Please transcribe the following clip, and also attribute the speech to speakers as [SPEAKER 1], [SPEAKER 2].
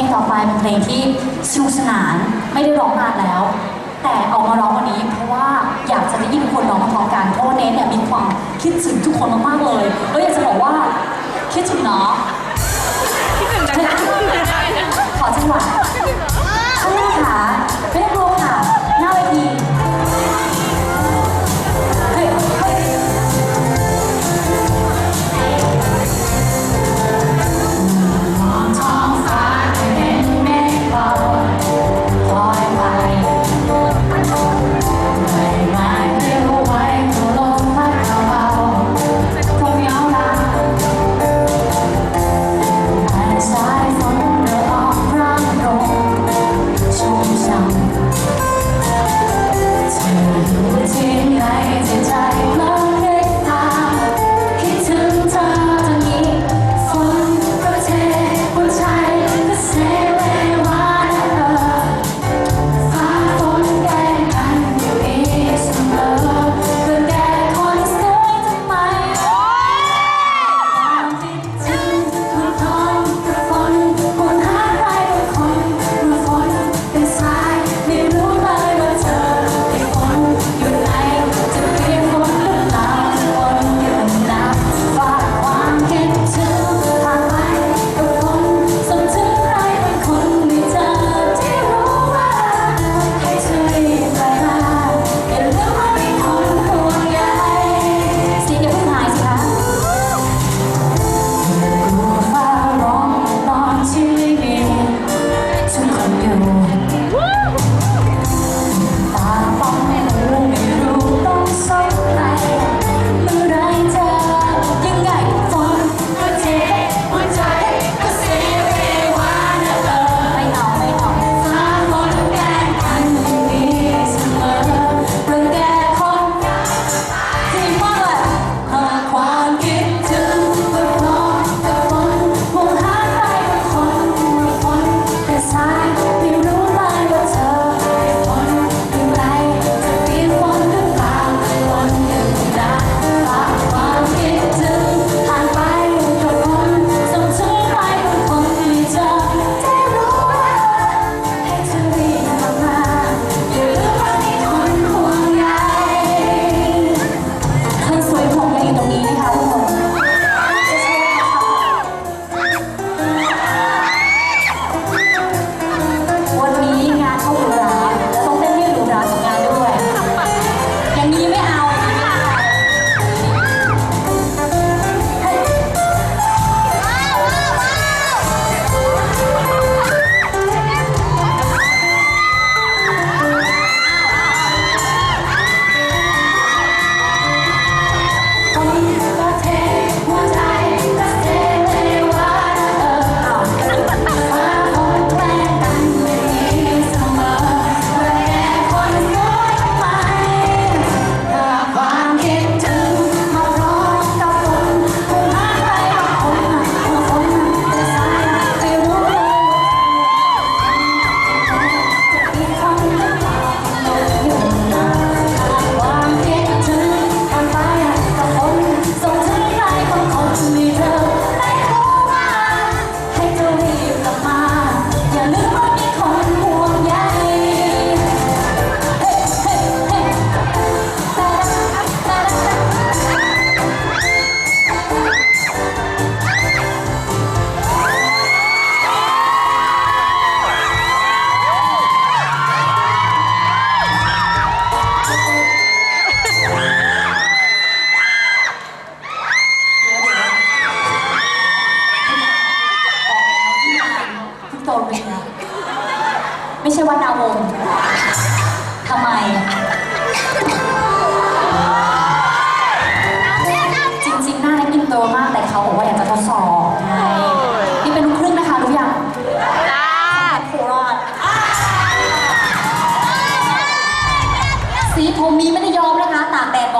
[SPEAKER 1] ลงต่อไปเป็นเพลงที่สนุกสนานไม่ได้ร้องนานแล้ว แต่เอามาร้องวันนี้เพราะว่าอยากจะได้ยินคนร้องพร้อมกันเพราะว่าเนเนี่ยมีความคิดถึงทุกคนมากๆเลยแล้วอยากจะบอกว่าคิดถึงเนาะ 出来。 โดนไปแล้ไม่ใช่วัดดาวงทำไม จริงๆ หน้าเล็กินโตมากแต่เขาบอกว่าอยากจะทดสอบไงนี่เป็นลูกครึ่งนะคะรู้ยังราชสีผมนี้ไม่ได้ยอมนะคะตากแดดบอก